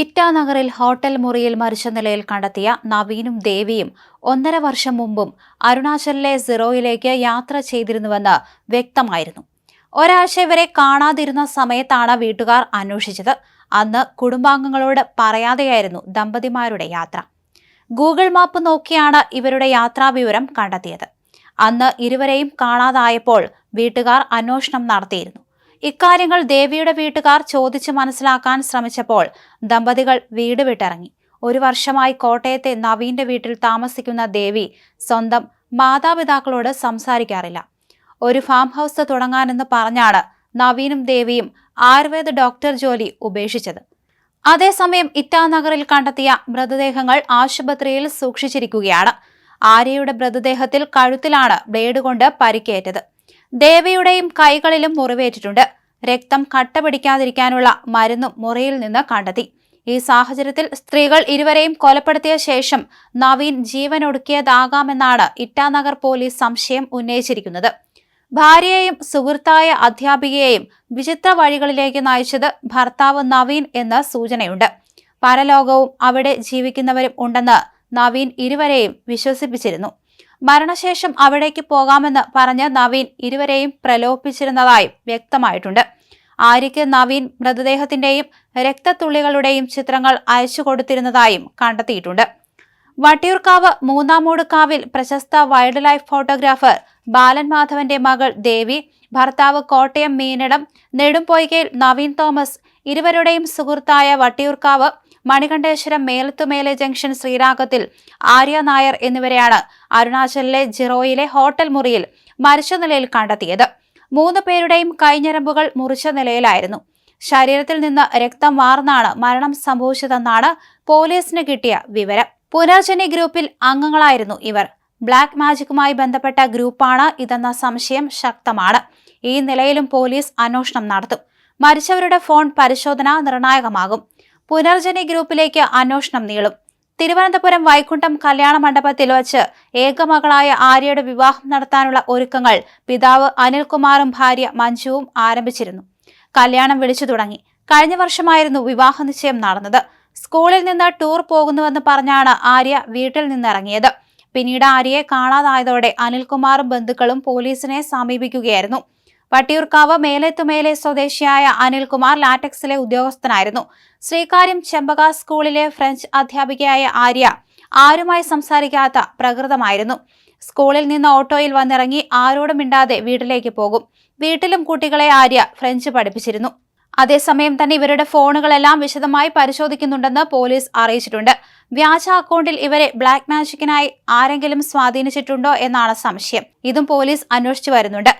ഇറ്റാനഗറിൽ hotel മുറിയിൽ മരിച്ച നിലയിൽ കണ്ടെത്തിയ നവീനും ദേവിയും ഒന്നര വർഷം മുമ്പും അരുണാചലിലെ സിറോയിലേക്ക് യാത്ര ചെയ്തിരുന്നുവെന്ന് വ്യക്തമായിരുന്നു. ഒരാഴ്ച ഇവരെ കാണാതിരുന്ന സമയത്താണ് വീട്ടുകാർ അന്വേഷിച്ചത്. അന്ന് കുടുംബാംഗങ്ങളോട് പറയാതെയായിരുന്നു ദമ്പതിമാരുടെ യാത്ര. ഗൂഗിൾ മാപ്പ് നോക്കിയാണ് ഇവരുടെ യാത്രാവിവരം കണ്ടെത്തിയത്. അന്ന് ഇരുവരെയും കാണാതായപ്പോൾ വീട്ടുകാർ അന്വേഷണം നടത്തിയിരുന്നു. ഇക്കാര്യങ്ങൾ ദേവിയുടെ വീട്ടുകാർ ചോദിച്ചു മനസ്സിലാക്കാൻ ശ്രമിച്ചപ്പോൾ ദമ്പതികൾ വീട് വിട്ടിറങ്ങി. ഒരു വർഷമായി കോട്ടയത്തെ നവീന്റെ വീട്ടിൽ താമസിക്കുന്ന ദേവി സ്വന്തം മാതാപിതാക്കളോട് സംസാരിക്കാറില്ല. ഒരു ഫാം ഹൗസ് തുടങ്ങാനെന്ന് പറഞ്ഞാണ് നവീനും ദേവിയും ആയുർവേദ ഡോക്ടർ ജോലി ഉപേക്ഷിച്ചത്. അതേസമയം ഇറ്റാനഗറിൽ കണ്ടെത്തിയ മൃതദേഹങ്ങൾ ആശുപത്രിയിൽ സൂക്ഷിച്ചിരിക്കുകയാണ്. ആര്യയുടെ മൃതദേഹത്തിൽ കഴുത്തിലാണ് ബ്ലേഡ് കൊണ്ട് പരിക്കേറ്റത്. ദേവിയുടെയും കൈകളിലും മുറിവേറ്റിട്ടുണ്ട്. രക്തം കട്ട പിടിക്കാതിരിക്കാനുള്ള മരുന്നും മുറിയിൽ നിന്ന് കണ്ടെത്തി. ഈ സാഹചര്യത്തിൽ സ്ത്രീകൾ ഇരുവരെയും കൊലപ്പെടുത്തിയ ശേഷം നവീൻ ജീവനൊടുക്കിയതാകാമെന്നാണ് ഇറ്റാനഗർ പോലീസ് സംശയം ഉന്നയിച്ചിരിക്കുന്നത്. ഭാര്യയെയും സുഹൃത്തായ അധ്യാപികയെയും വിചിത്ര വഴികളിലേക്ക് നയിച്ചത് ഭർത്താവ് നവീൻ എന്ന സൂചനയുണ്ട്. പരലോകവും അവിടെ ജീവിക്കുന്നവരും ഉണ്ടെന്ന് നവീൻ ഇരുവരെയും വിശ്വസിപ്പിച്ചിരുന്നു. മരണശേഷം അവിടേക്ക് പോകാമെന്ന് പറഞ്ഞ് നവീൻ ഇരുവരെയും പ്രലോഭിപ്പിച്ചിരുന്നതായും വ്യക്തമായിട്ടുണ്ട്. ആര്യയ്ക്ക് നവീൻ മൃതദേഹത്തിന്റെയും രക്തത്തുള്ളികളുടെയും ചിത്രങ്ങൾ അയച്ചു കൊടുത്തിരുന്നതായും കണ്ടെത്തിയിട്ടുണ്ട്. വട്ടിയൂർക്കാവ് മൂന്നാമൂടുക്കാവിൽ പ്രശസ്ത വൈൽഡ് ലൈഫ് ഫോട്ടോഗ്രാഫർ ബാലൻ മാധവന്റെ മകൾ ദേവി ഭർത്താവ് കോട്ടയം മീനടം നെടുംപൊയ്കയിൽ നവീൻ തോമസ് ഇരുവരുടെയും സുഹൃത്തായ വട്ടിയൂർക്കാവ് മണികണ്ഠേശ്വരം മേലത്തുമേലെ ജംഗ്ഷൻ ശ്രീരാഗത്തിൽ ആര്യ നായർ എന്നിവരെയാണ് അരുണാചലിലെ ജിറോയിലെ ഹോട്ടൽ മുറിയിൽ മരിച്ച നിലയിൽ കണ്ടെത്തിയത്. മൂന്ന് പേരുടെയും കൈഞ്ഞരമ്പുകൾ മുറിച്ച നിലയിലായിരുന്നു. ശരീരത്തിൽ നിന്ന് രക്തം വാർന്നാണ് മരണം സംഭവിച്ചതെന്നാണ് പോലീസിന് കിട്ടിയ വിവരം. പുനർജനി ഗ്രൂപ്പിൽ അംഗങ്ങളായിരുന്നു ഇവർ. ബ്ലാക്ക് മാജിക്കുമായി ബന്ധപ്പെട്ട ഗ്രൂപ്പാണ് ഇതെന്ന സംശയം ശക്തമാണ്. ഈ നിലയിലും പോലീസ് അന്വേഷണം നടത്തും. മരിച്ചവരുടെ ഫോൺ പരിശോധന നിർണായകമാകും. പുനർജനി ഗ്രൂപ്പിലേക്ക് അന്വേഷണം നീളും. തിരുവനന്തപുരം വൈകുണ്ഠം കല്യാണ മണ്ഡപത്തിൽ വച്ച് ഏകമകളായ ആര്യയുടെ വിവാഹം നടത്താനുള്ള ഒരുക്കങ്ങൾ പിതാവ് അനിൽകുമാറും ഭാര്യ മഞ്ജുവും ആരംഭിച്ചിരുന്നു. കല്യാണം വിളിച്ചു തുടങ്ങി. കഴിഞ്ഞ വർഷമായിരുന്നു വിവാഹ നിശ്ചയം നടന്നത്. സ്കൂളിൽ നിന്ന് ടൂർ പോകുന്നുവെന്ന് പറഞ്ഞാണ് ആര്യ വീട്ടിൽ നിന്നിറങ്ങിയത്. പിന്നീട് ആര്യയെ കാണാതായതോടെ അനിൽകുമാറും ബന്ധുക്കളും പോലീസിനെ സമീപിക്കുകയായിരുന്നു. വട്ടിയൂർക്കാവ് മേലെത്തുമേലെ സ്വദേശിയായ അനിൽകുമാർ ലാറ്റക്സിലെ ഉദ്യോഗസ്ഥനായിരുന്നു. ശ്രീകാര്യം ചെമ്പക സ്കൂളിലെ ഫ്രഞ്ച് അധ്യാപികയായ ആര്യ ആരുമായി സംസാരിക്കാത്ത പ്രകൃതമായിരുന്നു. സ്കൂളിൽ നിന്ന് ഓട്ടോയിൽ വന്നിറങ്ങി ആരോടും മിണ്ടാതെ വീട്ടിലേക്ക് പോകും. വീട്ടിലും കുട്ടികളെ ആര്യ ഫ്രഞ്ച് പഠിപ്പിച്ചിരുന്നു. അതേസമയം തന്നെ ഇവരുടെ ഫോണുകളെല്ലാം വിശദമായി പരിശോധിക്കുന്നുണ്ടെന്ന് പോലീസ് അറിയിച്ചിട്ടുണ്ട്. വ്യാജ അക്കൗണ്ടിൽ ഇവരെ ബ്ലാക്ക് മാജിക്കിനായി ആരെങ്കിലും സ്വാധീനിച്ചിട്ടുണ്ടോ എന്നാണ് സംശയം. ഇതും പോലീസ് അന്വേഷിച്ചു വരുന്നുണ്ട്.